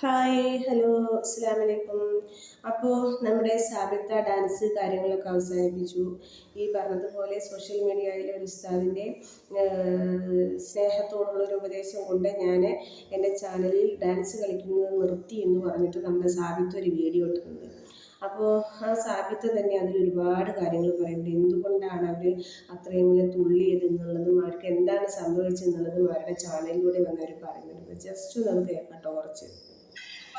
Hi hello അസ്സാം വലൈക്കും അപ്പോൾ നമ്മുടെ സാബിത്ത ഡാൻസ് കാര്യങ്ങളൊക്കെ അവസാനിപ്പിച്ചു. ഈ പറഞ്ഞതുപോലെ സോഷ്യൽ മീഡിയയിൽ ഒരു ഉസ്താദിന്റെ സ്നേഹത്തോടുള്ളൊരു ഉപദേശം കൊണ്ട് ഞാൻ എന്റെ ചാനലിൽ ഡാൻസ് കളിക്കുന്നത് നിർത്തി എന്ന് പറഞ്ഞിട്ട് നമ്മുടെ സാബിത്ത് ഒരു വീഡിയോ ഇട്ടിട്ടുണ്ട്. അപ്പോൾ ആ സാബിത്ത് തന്നെ അതിൽ ഒരുപാട് കാര്യങ്ങൾ പറയുന്നുണ്ട്. എന്തുകൊണ്ടാണ് അവർ അത്രയും വലിയ തുള്ളിയത് എന്നുള്ളതും അവർക്ക് എന്താണ് സംഭവിച്ചെന്നുള്ളതും അവരുടെ ചാനലിലൂടെ വന്നവർ പറയുന്നുണ്ട്. ജസ്റ്റ് നമുക്ക് കേൾക്കാം കുറച്ച്.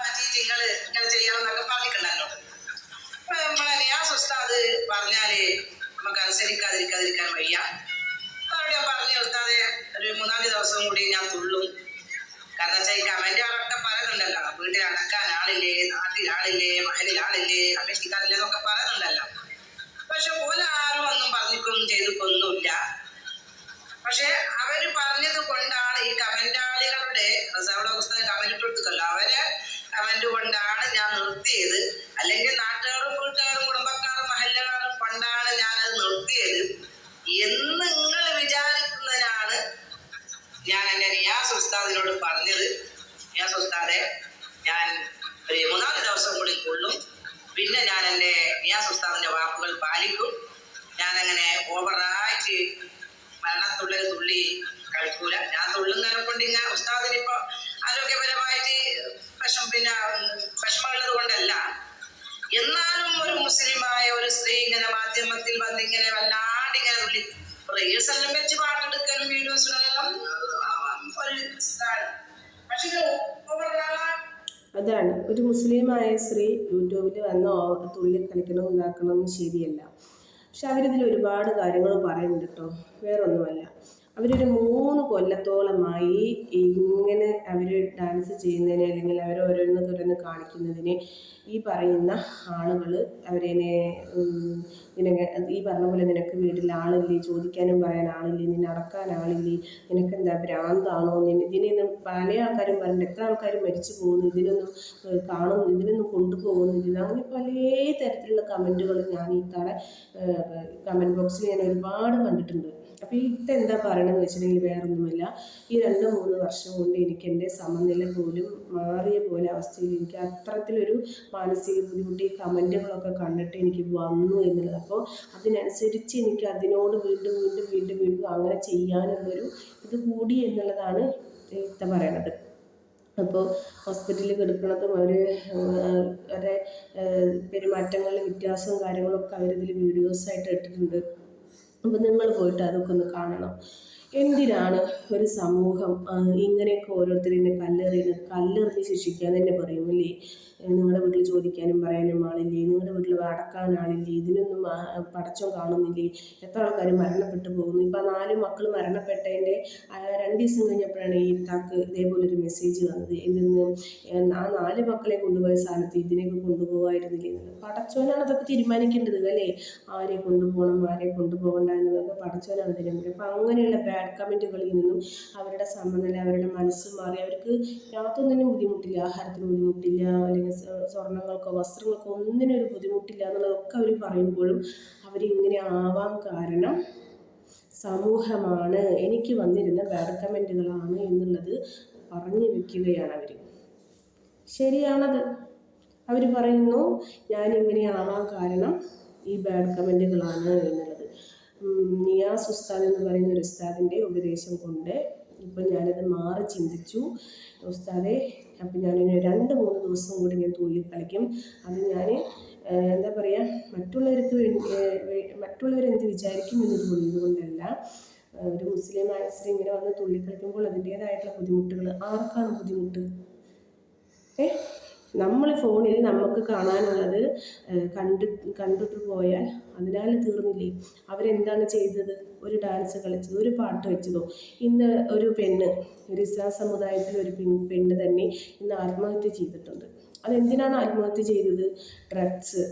നിങ്ങൾ ഇങ്ങനെ ചെയ്യണം എന്നൊക്കെ പറഞ്ഞിട്ടുണ്ടല്ലോ നമ്മളെ നിയാസ് ഉസ്താദ് പറഞ്ഞാൽ നമുക്ക് അനുസരിക്കാതിരിക്കാതിരിക്കാൻ വയ്യ. അവരോട് ഞാൻ പറഞ്ഞു ഒരു മൂന്നാൽ ദിവസം കൂടി ഞാൻ തുള്ളും. കാരണം ഈ കമന്റുകാരൊക്കെ പറയുന്നുണ്ടല്ലോ വീട്ടിൽ അടക്കാൻ ആളില്ലേ നാട്ടിൽ ആളില്ലേ അപേക്ഷിക്കാറില്ലേ എന്നൊക്കെ പറയുന്നുണ്ടല്ലോ. പക്ഷെ പോലെ ആരും ഒന്നും പറഞ്ഞിക്കൊന്നും ചെയ്തിക്കൊന്നുമില്ല പക്ഷെ അവർ പറഞ്ഞത് കൊണ്ടാണ് ഈ കമന്റാളികളുടെ റിസർവ് പുസ്തകം കമന്റ് കൊടുത്തല്ലോ അവരെ കമന്റ് കൊണ്ടാണ് ഞാൻ നിർത്തിയത്. അല്ലെങ്കിൽ നാട്ടുകാരും വീട്ടുകാരും കുടുംബക്കാരും മഹല്ലകാരും കൊണ്ടാണ് ഞാൻ അത് നിർത്തിയത്. എന്ന് നിങ്ങൾ വിചാരിക്കുന്നതിനാണ് ഞാൻ എന്റെ നിയാസ് ഉസ്താദിനോട് പറഞ്ഞത്. നിയാസ് ഉസ്താദെ ഞാൻ ഒരു മൂന്നാൽ ദിവസം കൂടി കൊള്ളും. പിന്നെ ഞാൻ എന്റെ നിയാസ് ഉസ്താദിന്റെ വാക്കുകൾ പാലിക്കും. ഞാൻ ഞാനങ്ങനെ ഓവറായിട്ട് മരണത്തുള്ളിൽ തുള്ളി കഴിക്കൂല ഞാൻ തുള്ളുന്നതിനെ കൊണ്ട് ഇങ്ങനെ ഉസ്താദിന് എല്ലാം വെച്ച് പാട്ടെടുക്കലും വീഡിയോസ് ഇടലും ഒരു ഇതാണ്. പക്ഷെ ഇത് അതാണ്. ഒരു മുസ്ലിമായ സ്ത്രീ യൂട്യൂബിൽ വന്ന് തുള്ളി കളിക്കണം ശരിയല്ല. പക്ഷെ അവരിതിൽ ഒരുപാട് കാര്യങ്ങൾ പറയുന്നുണ്ട് കേട്ടോ. വേറൊന്നുമല്ല. അവരൊരു മൂന്ന് കൊല്ലത്തോളമായി ഇങ്ങനെ അവർ ഡാൻസ് ചെയ്യുന്നതിനെ അല്ലെങ്കിൽ അവർ ഓരോന്ന് ഓരോന്ന് കാണിക്കുന്നതിനെ ഈ പറയുന്ന ആളുകൾ അവരെന്നെ നിനക്ക് ഈ പറഞ്ഞ പോലെ നിനക്ക് വീട്ടിൽ ആളില്ലേ ചോദിക്കാനും പറയാൻ ആളില്ലേ നീ നടക്കാൻ ആളില്ലേ നിനക്കെന്താ ഭ്രാന്താണോ നിന്നെ ഇതിനൊന്നും പല ആൾക്കാരും പറഞ്ഞിട്ട് എത്ര ആൾക്കാർ മരിച്ചു പോകുന്നു ഇതിനൊന്നും കാണുന്നു ഇതിനൊന്നും കൊണ്ടുപോകുന്നില്ല അങ്ങനെ പല തരത്തിലുള്ള കമന്റുകൾ ഞാൻ ഈ തട കമന്റ് ബോക്സിൽ ഞാൻ ഒരുപാട് കണ്ടിട്ടുണ്ട്. അപ്പോൾ എന്താ പറയണമെന്ന് വെച്ചിട്ടുണ്ടെങ്കിൽ വേറൊന്നുമില്ല. ഈ രണ്ട് മൂന്ന് വർഷം കൊണ്ട് എനിക്ക് എന്റെ സമനില പോലും മാറിയ പോലെ അവസ്ഥയിൽ എനിക്ക് അത്തരത്തിലൊരു മാനസിക ബുദ്ധിമുട്ട് ഈ കമന്റുകളൊക്കെ കണ്ടിട്ട് എനിക്ക് വന്നു എന്നുള്ളത്. അപ്പോൾ അതിനനുസരിച്ച് എനിക്ക് അതിനോട് വീണ്ടും വീണ്ടും വീണ്ടും വീണ്ടും അങ്ങനെ ചെയ്യാനുള്ളൊരു ഇത് കൂടി എന്നുള്ളതാണ് ഇത്ത പറയണത്. അപ്പോൾ ഹോസ്പിറ്റലിൽ കിടക്കുന്നതും അവർ അവരെ പെരുമാറ്റങ്ങളിൽ വ്യത്യാസവും കാര്യങ്ങളൊക്കെ അവരിതിൽ വീഡിയോസായിട്ട് ഇട്ടിട്ടുണ്ട്. അപ്പോൾ നിങ്ങൾ പോയിട്ട് അതൊക്കെ ഒന്ന് കാണണം. എന്തിനാണ് ഒരു സമൂഹം ഇങ്ങനെയൊക്കെ ഓരോരുത്തരിനെ കല്ലെറിയുന്നത്? കല്ലെറിഞ്ഞ് ശിക്ഷിക്കാൻ തന്നെ പറയും നിങ്ങളുടെ വീട്ടിൽ ചോദിക്കാനും പറയാനും ആളില്ലേ? നിങ്ങളുടെ വീട്ടിൽ അടക്കാൻ ആളില്ലേ? ഇതിനൊന്നും പടച്ചോ പടച്ചോൻ കാണുന്നില്ലേ? എത്ര ആൾക്കാർ മരണപ്പെട്ടു പോകുന്നു? ഇപ്പം നാല് മക്കൾ മരണപ്പെട്ടതിന്റെ രണ്ട് ദിവസം കഴിഞ്ഞപ്പോഴാണ് ഈ താക്ക് ഇതേപോലൊരു മെസ്സേജ് വന്നത്. ഇതിന്ന് ആ നാല് മക്കളെ കൊണ്ടുപോയ സ്ഥാനത്ത് ഇതിനെയൊക്കെ കൊണ്ടുപോകായിരുന്നില്ലേ പടച്ചോനാണ് അതൊക്കെ തീരുമാനിക്കേണ്ടത് അല്ലേ? ആരെ കൊണ്ടുപോകണം ആരെ കൊണ്ടുപോകണ്ട എന്നതൊക്കെ പടച്ചോനാണ് തീരുമാനിക്കുന്നത്. അപ്പം അങ്ങനെയുള്ള ബാഡ് കമന്റുകളിൽ നിന്നും അവരുടെ സമനില അവരുടെ മനസ്സ് മാറി. അവർക്ക് യാതൊന്നിനും ബുദ്ധിമുട്ടില്ല ആഹാരത്തിന് ബുദ്ധിമുട്ടില്ല അല്ലെങ്കിൽ സ്വർണങ്ങൾക്കോ വസ്ത്രങ്ങൾക്കോ ഒന്നിനും ഒരു ബുദ്ധിമുട്ടില്ല എന്നുള്ളതൊക്കെ അവർ പറയുമ്പോഴും അവരിങ്ങനെ ആവാൻ കാരണം സമൂഹമാണ്. എനിക്ക് വന്നിരുന്ന ബാഡ് കമന്റുകളാണ് എന്നുള്ളത് പറഞ്ഞു വെക്കുകയാണ് അവർ ശരിയാണത്. അവർ പറയുന്നു ഞാനിങ്ങനെ ആവാൻ കാരണം ഈ ബാഡ് കമന്റുകളാണ് എന്നുള്ളത് നിയാസ് ഉസ്താദ് എന്ന് പറയുന്ന ഒരു ഉസ്താദിന്റെ ഉപദേശം കൊണ്ട് ഇപ്പം ഞാനത് മാറി ചിന്തിച്ചു. ഉസ്താദെ അപ്പം ഞാനിനി രണ്ട് മൂന്ന് ദിവസം കൂടി ഞാൻ തുള്ളി കളിക്കും. അത് ഞാൻ എന്താ പറയുക മറ്റുള്ളവർക്ക് വേണ്ടി മറ്റുള്ളവരെന്ത് വിചാരിക്കും എന്ന് തോന്നിയത് കൊണ്ടല്ല മുസ്ലിം ഒരു മുസ്ലിമായ സ്ത്രീ ഇങ്ങനെ വന്ന് തുള്ളി കളിക്കുമ്പോൾ അതിന്റേതായിട്ടുള്ള ബുദ്ധിമുട്ടുകൾ. ആർക്കാണ് ബുദ്ധിമുട്ട്? ഏ? നമ്മൾ ഫോണിൽ നമുക്ക് കാണാനുള്ളത് കണ്ട് കണ്ടിട്ട് പോയാൽ അതിനാൽ തീർന്നില്ലേ? അവരെന്താണ് ചെയ്തത്? ഒരു ഡാൻസ് കളിച്ചതോ ഒരു പാട്ട് വെച്ചതോ? ഇന്ന് ഒരു പെണ്ണ് ഒരു സമുദായത്തിലെ ഒരു പെണ്ണ് തന്നെ ഇന്ന് ആത്മഹത്യ ചെയ്തിട്ടുണ്ട്. അതെന്തിനാണ് ആത്മഹത്യ ചെയ്തത്? ഡ്രഗ്സ്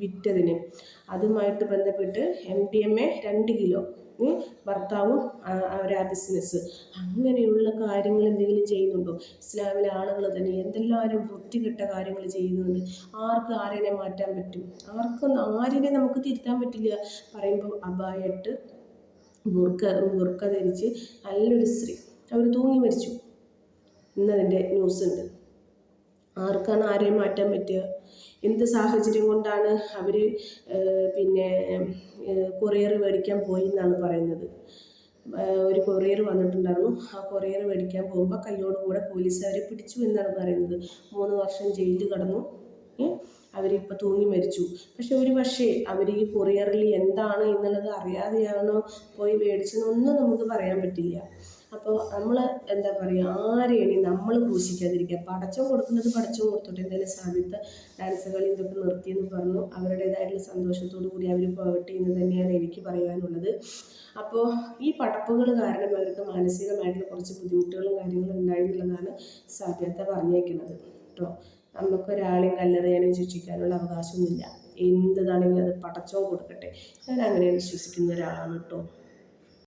വിറ്റതിന്. അതുമായിട്ട് ബന്ധപ്പെട്ട് എം ഡി എം എ രണ്ട് കിലോ ഭർത്താവും അവരാ ബിസിനസ് അങ്ങനെയുള്ള കാര്യങ്ങൾ എന്തെങ്കിലും ചെയ്യുന്നുണ്ടോ? ഇസ്ലാമിലെ ആളുകൾ തന്നെ എന്തെല്ലാവരും വൃത്തികെട്ട കാര്യങ്ങൾ ചെയ്യുന്നുണ്ട്. ആർക്ക് ആരെന്നെ മാറ്റാൻ പറ്റും? ആർക്കും ആരിനെ നമുക്ക് തിരുത്താൻ പറ്റില്ല. പറയുമ്പോൾ അബായിട്ട് ബുർക്ക ബുർക്ക ധരിച്ച് നല്ലൊരു സ്ത്രീ. അവർ തൂങ്ങി മരിച്ചു. ഇന്നതിന്റെ ന്യൂസ് ഉണ്ട്. ആർക്കാണ് ആരെ മാറ്റാൻ പറ്റുക? എന്ത് സാഹചര്യം കൊണ്ടാണ് അവർ പിന്നെ കൊറിയർ മേടിക്കാൻ പോയി എന്നാണ് പറയുന്നത്. ഒരു കൊറിയർ വന്നിട്ടുണ്ടായിരുന്നു. ആ കൊറിയർ മേടിക്കാൻ പോകുമ്പോൾ കയ്യോട് കൂടെ പോലീസുകാരെ പിടിച്ചു എന്നാണ് പറയുന്നത്. മൂന്ന് വർഷം ജയിലിൽ കടന്നു. അവരിപ്പോൾ തൂങ്ങി മരിച്ചു. പക്ഷെ ഒരു പക്ഷേ അവർ ഈ കൊറിയറിൽ എന്താണ് എന്നുള്ളത് അറിയാതെയാണോ പോയി മേടിച്ചതെന്നൊന്നും നമുക്ക് പറയാൻ പറ്റില്ല. അപ്പോൾ നമ്മൾ എന്താ പറയുക ആരെയും നമ്മൾ ക്രൂശിക്കാതിരിക്കുക. പടച്ചം കൊടുക്കുന്നത് പടച്ചം കൊടുത്തോട്ടെ എന്തായാലും സാധ്യത ഡാൻസ് കളി ഇതൊക്കെ നിർത്തിയെന്ന് പറഞ്ഞു. അവരുടേതായിട്ടുള്ള സന്തോഷത്തോടു കൂടി അവർ പോകട്ടെ എന്ന് തന്നെയാണ് എനിക്ക് പറയാനുള്ളത്. അപ്പോൾ ഈ പടപ്പുകൾ കാരണം അവർക്ക് മാനസികമായിട്ടുള്ള കുറച്ച് ബുദ്ധിമുട്ടുകളും കാര്യങ്ങളും ഉണ്ടായി എന്നുള്ളതാണ് സാധ്യത പറഞ്ഞേക്കുന്നത്. കേട്ടോ നമുക്കൊരാളെയും കല്ലെറിയാനും ശിക്ഷിക്കാനുള്ള അവകാശമൊന്നുമില്ല. എന്താണ് അത് പടച്ചോ കൊടുക്കട്ടെ. ഞാൻ അങ്ങനെ വിശ്വസിക്കുന്ന ഒരാളാണ് കേട്ടോ